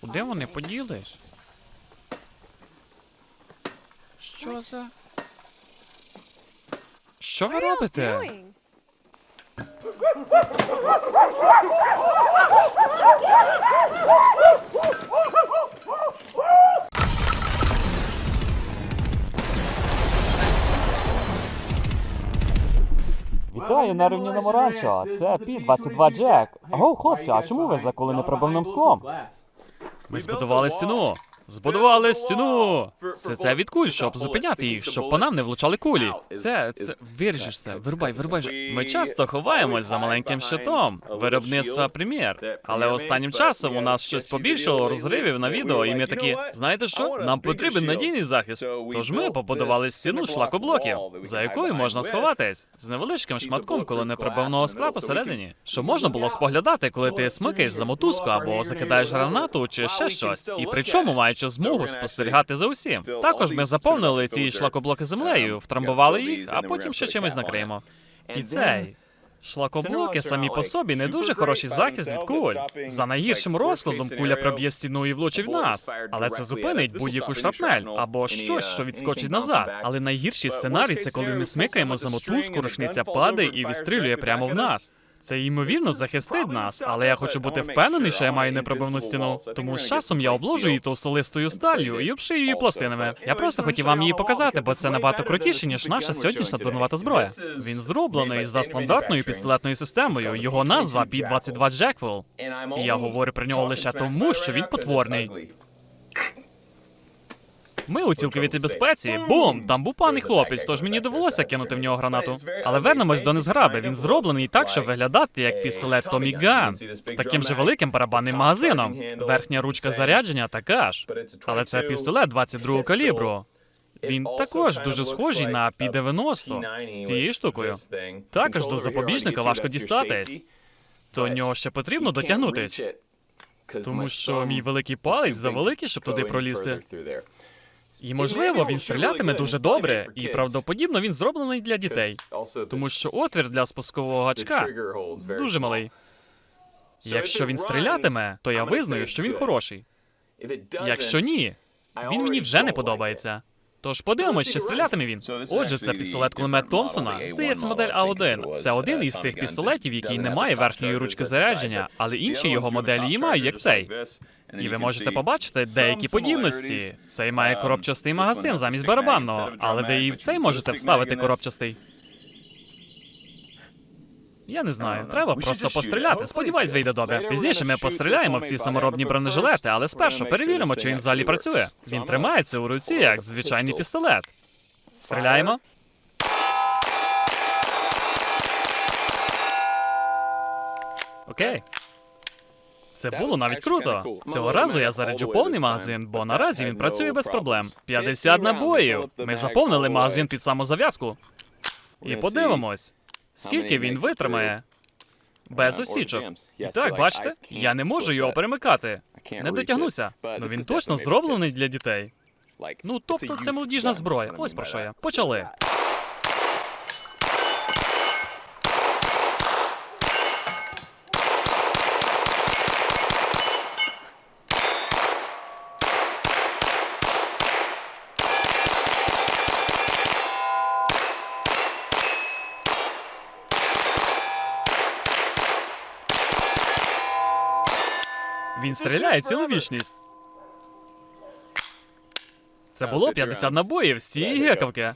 Куди вони поділись? Що за. Що ви робите? Вітаю на рівняному ранчо. Це Пі 22 Джек. Аго, хлопці, а чому ви за заколи непробивним склом? Ми збудували стіну. Збудували стіну. Це це від куль, щоб зупиняти їх, щоб по нам не влучали кулі. Це це виріжеш це. Вирубай, вирубай. Ми часто ховаємось за маленьким щитом виробництва прем'єр. Але останнім часом у нас щось побільшало розривів на відео, і ми такі, знаєте що? Нам потрібен надійний захист. Тож ми побудували стіну шлакоблоків, за якою можна сховатись з невеличким шматком коленепробивного скла посередині, що можна було споглядати, коли ти смикаєш за мотузку або закидаєш гранату чи ще щось. І причому маючи змогу спостерігати за усім. Також ми заповнили ці шлакоблоки землею, втрамбували їх, а потім ще чимось накриємо. І цей. Шлакоблоки самі по собі не дуже хороший захист від куль. За найгіршим розкладом куля проб'є стіну і влучить в нас, але це зупинить будь-яку шрапнель або щось, що відскочить назад. Але найгірший сценарій це коли ми смикаємо за мотузку, рушниця падає і відстрілює прямо в нас. Це ймовірно захистить нас, але я хочу бути впевнений, що я маю непробивну стіну. Тому з часом я обложу її товстолистою сталлю і обшию її пластинами. Я просто хотів вам її показати, бо це набагато крутіше, ніж наша сьогоднішня дурнувата зброя. Він зроблений за стандартною пістолетною системою. Його назва P-22 Jackful. І я говорю про нього лише тому, що він потворний. Ми у цілковітій безпеці. Бум! Там був паний хлопець, тож мені довелося кинути в нього гранату. Але вернемось до незграби. Він зроблений так, щоб виглядати як пістолет Томі Ган з таким же великим барабанним магазином. Верхня ручка зарядження така ж. Але це пістолет 22 калібру. Він також дуже схожий на P-90 з цією штукою. Також до запобіжника важко дістатись. До нього ще потрібно дотягнутись. Тому що мій великий палець завеликий, щоб туди пролізти. І можливо, він стрілятиме дуже добре, і правдоподібно він зроблений для дітей, тому що отвір для спускового гачка дуже малий. Якщо він стрілятиме, то я визнаю, що він хороший. Якщо ні, він мені вже не подобається. Тож подивимось, чи стрілятиме він. Отже, це пістолет кулемет Томпсона. Здається, модель А1. Це один із тих пістолетів, який не має верхньої ручки зарядження, але інші його моделі її мають, як цей. І ви можете побачити деякі подібності. Цей має коробчастий магазин замість барабанного, але ви і в цей можете вставити коробчастий. Я не знаю, треба просто постріляти. Сподіваюсь, вийде добре. Пізніше ми постріляємо в ці саморобні бронежилети, але спершу перевіримо, чи він взагалі працює. Він тримається у руці як звичайний пістолет. Стріляємо. Окей. Це було навіть круто. Цього разу я заряджу повний магазин, бо наразі він працює без проблем. 50 набоїв. Ми заповнили магазин під самозав'язку. І подивимось, скільки він витримає. Без осічок. І так, бачите, я не можу його перемикати. Не дотягнуся. Ну він точно зроблений для дітей. Ну, тобто, це молодіжна зброя. Ось про що я. Почали. Він стріляє цілу вічність. Це було 50 набоїв з цієї гекавки.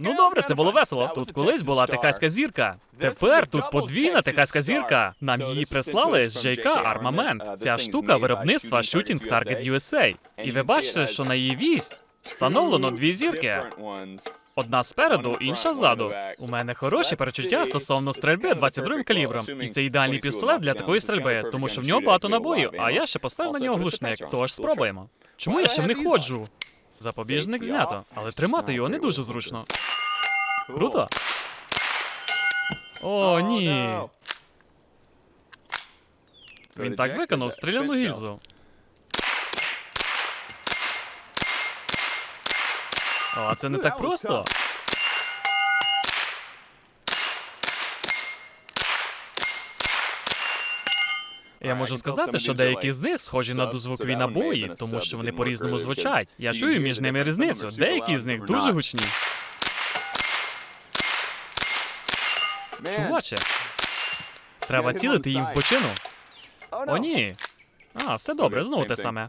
Ну добре, це було весело. Тут колись була техаська зірка. Тепер тут подвійна техаська зірка. Нам її прислали з JK Armament. Ця штука виробництва Shooting Target USA. І ви бачите, що на її вість встановлено дві зірки. Одна спереду, інша ззаду. У мене хороші перечуття стосовно стрільби 22 калібром. І це ідеальний пістолет для такої стрільби, тому що в нього багато набоїв, а я ще поставив на нього глушник. Тож спробуємо. Чому я ще в них ходжу? Запобіжник знято, але тримати його не дуже зручно. Круто. О, ні. Він так виконав стріляну гільзу. О, це не так просто. Я можу сказати, що деякі з них схожі на дозвукові набої, тому що вони по-різному звучать. Я чую між ними різницю. Деякі з них дуже гучні. Чуваче, треба цілити їм в бочину. О, ні. А, все добре, знову те саме.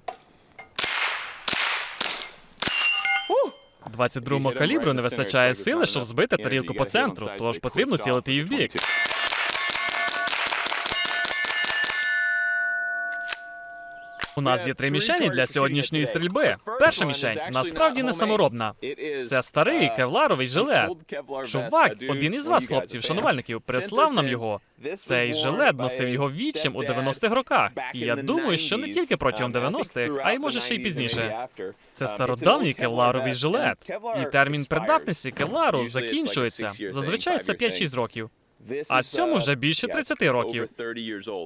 22-му калібру не вистачає сили, щоб збити тарілку по центру, тож потрібно цілити її в бік. У нас є три мішені для сьогоднішньої стрільби. Перша мішень насправді не саморобна. Це старий кевларовий жилет. Чувак, один із вас, хлопців, шанувальників, прислав нам його. Цей жилет носив його відчим у 90-х роках. І я думаю, що не тільки протягом 90-х, а й може ще й пізніше. Це стародавній кевларовий жилет. І термін придатності кевлару закінчується. Зазвичай це 5-6 років. А цьому вже більше 30 років.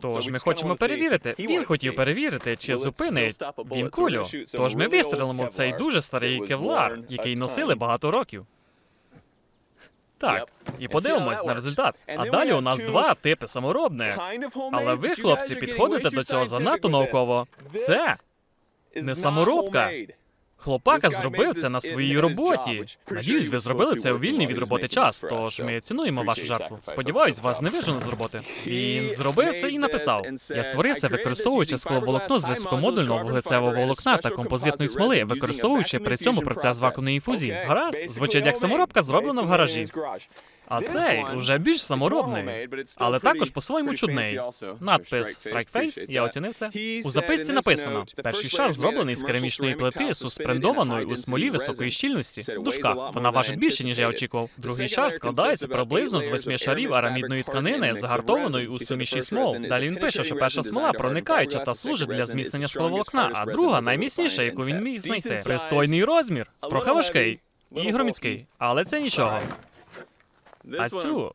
Тож ми хочемо перевірити. Він хотів перевірити, чи зупинить він кулю. Тож ми вистрелимо в цей дуже старий кевлар, який носили багато років. Так, і подивимось на результат. А далі у нас два типи саморобних. Але ви, хлопці, підходите до цього занадто науково. Це не саморобка. Хлопака зробив це на своїй роботі. Надіюсь, ви зробили це у вільний від роботи час. Тож ми цінуємо вашу жертву. Сподіваюсь, вас не вижено з роботи. Він зробив це і написав: Я створив це, використовуючи скловолокно з високомодульного вуглецевого волокна та композитної смоли, використовуючи при цьому процес вакуумної інфузії. Гаразд, звучить як саморобка, зроблена в гаражі. А цей уже більш саморобний, але також по-своєму чудний. Надпис Strikeface, я оцінив це. У записці написано: перший шар зроблений з керамічної плити, суспендованої у смолі високої щільності. Дужка. Вона важить більше, ніж я очікував. Другий шар складається приблизно з восьми шарів арамідної тканини, загартованої у суміші смол. Далі він пише, що перша смола проникаюча та служить для зміцнення скловолокна, а друга найміцніша, яку він міг знайти. Пристойний розмір, трохи важкий і громіцький, але це нічого. А цю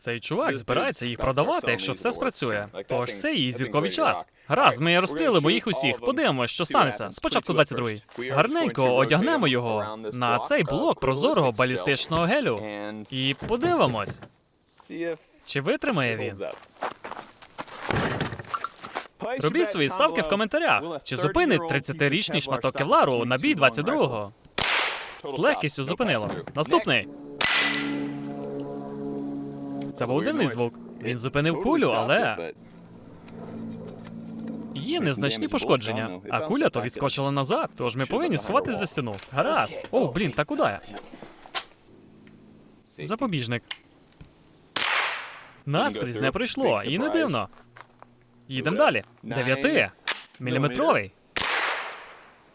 цей чувак збирається їх продавати, якщо все спрацює. Тож це її зірковий час. Гаразд, ми розстрілимо їх усіх. Подивимось, що станеться. Спочатку 22-й. Гарненько одягнемо його на цей блок прозорого балістичного гелю. І подивимось, чи витримає він. Робіть свої ставки в коментарях. Чи зупинить 30-річний шматок кевлару на бій 22-го? З легкістю зупинило. Наступний. Це був дивний звук. Він зупинив кулю, але є незначні пошкодження. А куля то відскочила назад, тож ми повинні сховатись за стіну. Гаразд. О, блін, та куди я? Запобіжник. Наскрізь не пройшло, і не дивно. Їдемо далі. Дев'яти. Міліметровий.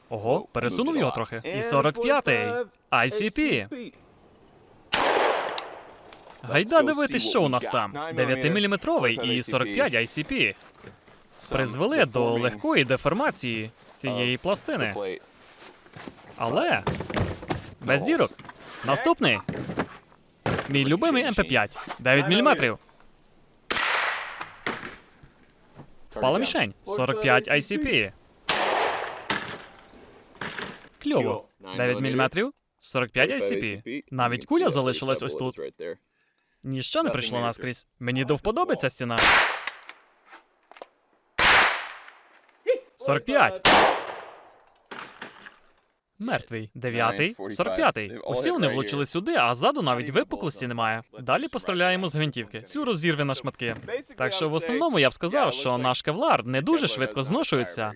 Ого, пересунув його трохи. І 45-й. ICP. Гайда дивитись, що у нас там. 9-мм і 45 ICP призвели до легкої деформації цієї пластини. Але без дірок. Наступний. Мій любимий МП5. 9 мм. Впала мішень. 45 ICP. Кльово. 9 мм, 45 ICP. Навіть куля залишилась ось тут. Ніщо не прийшло наскрізь. Мені до вподоби ця стіна. 45. Мертвий. Дев'ятий. 45-й. Усі вони влучили сюди, а ззаду навіть випуклості немає. Далі постріляємо з гвинтівки. Цю розірве на шматки. Так що в основному я б сказав, що наш кевлар не дуже швидко зношується.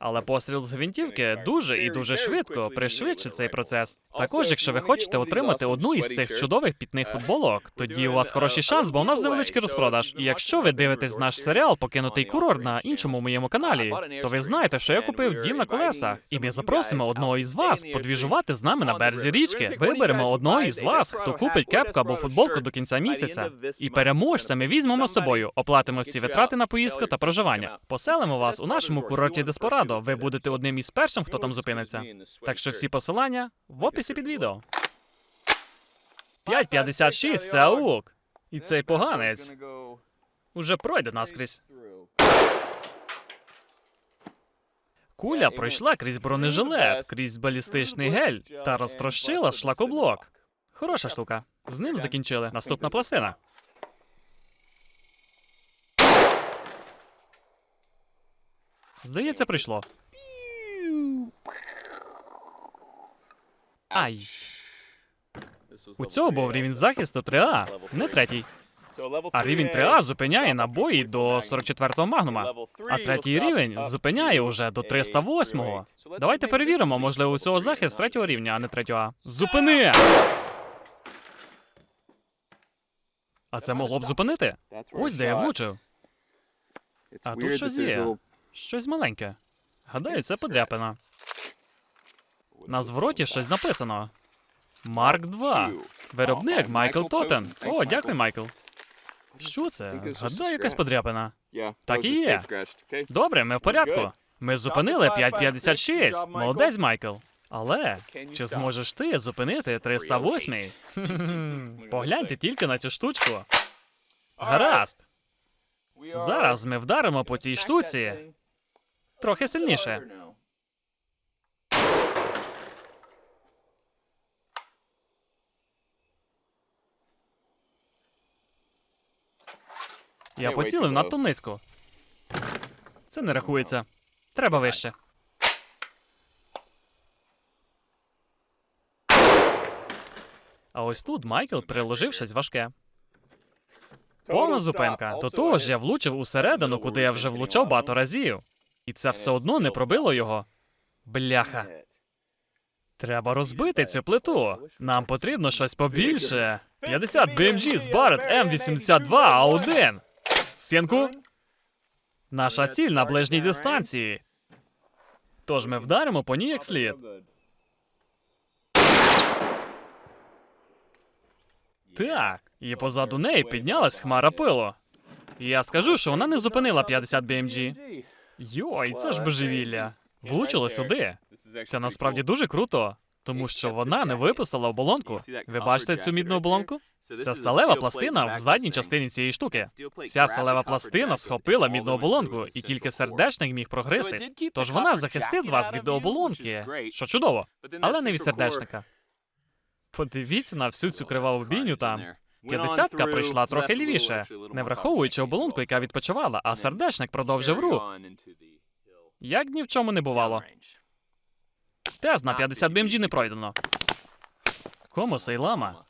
Але постріл з гвинтівки дуже і дуже швидко пришвидшить цей процес. Також, якщо ви хочете отримати одну із цих чудових пітних футболок, тоді у вас хороший шанс, бо у нас невеличкий розпродаж. І якщо ви дивитесь наш серіал Покинутий курорт на іншому моєму каналі, то ви знаєте, що я купив дім на колесах, і ми запросимо одного із вас подвіжувати з нами на березі річки. Виберемо одного із вас, хто купить кепку або футболку до кінця місяця. І переможця ми візьмемо з собою, оплатимо всі витрати на поїздку та проживання. Поселимо вас у нашому курорті Деспорадо. Ви будете одним із першим, хто там зупиниться. Так що всі посилання в описі під відео. 5.56 це аук. І цей поганець уже пройде наскрізь. Куля пройшла крізь бронежилет, крізь балістичний гель та розтрощила шлакоблок. Хороша штука. З ним закінчили. Наступна пластина. Здається, прийшло. Ай. У цього був рівень захисту 3А, не третій. А рівень 3А зупиняє набої до 44-го магнума. А третій рівень зупиняє уже до 308-го. Давайте перевіримо, можливо, у цього захист третього рівня, а не третього А. Зупини! А це могло б зупинити? Ось де я влучив. А тут щось є. Щось маленьке. Гадаю, це подряпина. На звороті щось написано. Марк 2. Виробник Майкл Тотен. О, дякую, Майкл. Що це? Гадаю, якась подряпина. Так і є. Добре, ми в порядку. Ми зупинили 5.56. Молодець, Майкл. Але чи зможеш ти зупинити 308? Погляньте тільки на цю штучку. Гаразд. Зараз ми вдаримо по цій штуці трохи сильніше. Я поцілив надто низько. Це не рахується. Треба вище. А ось тут Майкл приложив щось важке. Повна зупинка. До того ж, я влучив усередину, куди я вже влучав багато разів. І це все одно не пробило його. Бляха. Треба розбити цю плиту. Нам потрібно щось побільше. 50 BMG з Barrett M82A1. Сінку. Наша ціль на ближній дистанції. Тож ми вдаримо по ній як слід. Так, і позаду неї піднялась хмара пилу. Я скажу, що вона не зупинила 50 BMG. Йой, це ж божевілля. Влучило сюди. Це насправді дуже круто, тому що вона не випустила оболонку. Ви бачите цю мідну оболонку? Це сталева пластина в задній частині цієї штуки. Ця сталева пластина схопила мідну оболонку, і тільки сердечник міг прогристись. Тож вона захистить вас від оболонки, що чудово, але не від сердечника. Подивіться на всю цю криваву бійню там. П'ятдесятка прийшла трохи лівіше, не враховуючи оболонку, яка відпочивала, а сердечник продовжив рух. Як ні в чому не бувало. Тест на 50 BMG не пройдено. Кому сей лама?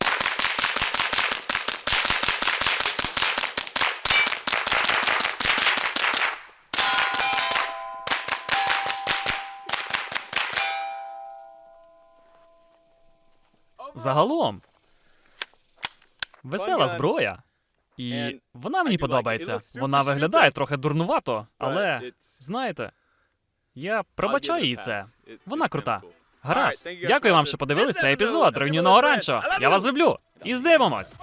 Загалом. Весела зброя. І вона мені подобається. Вона виглядає трохи дурнувато, але знаєте, я пробачаю їй це. Вона крута. Гаразд. Дякую вам, що подивилися цей епізод Рівніного ранчо. Я вас люблю. І здивимось.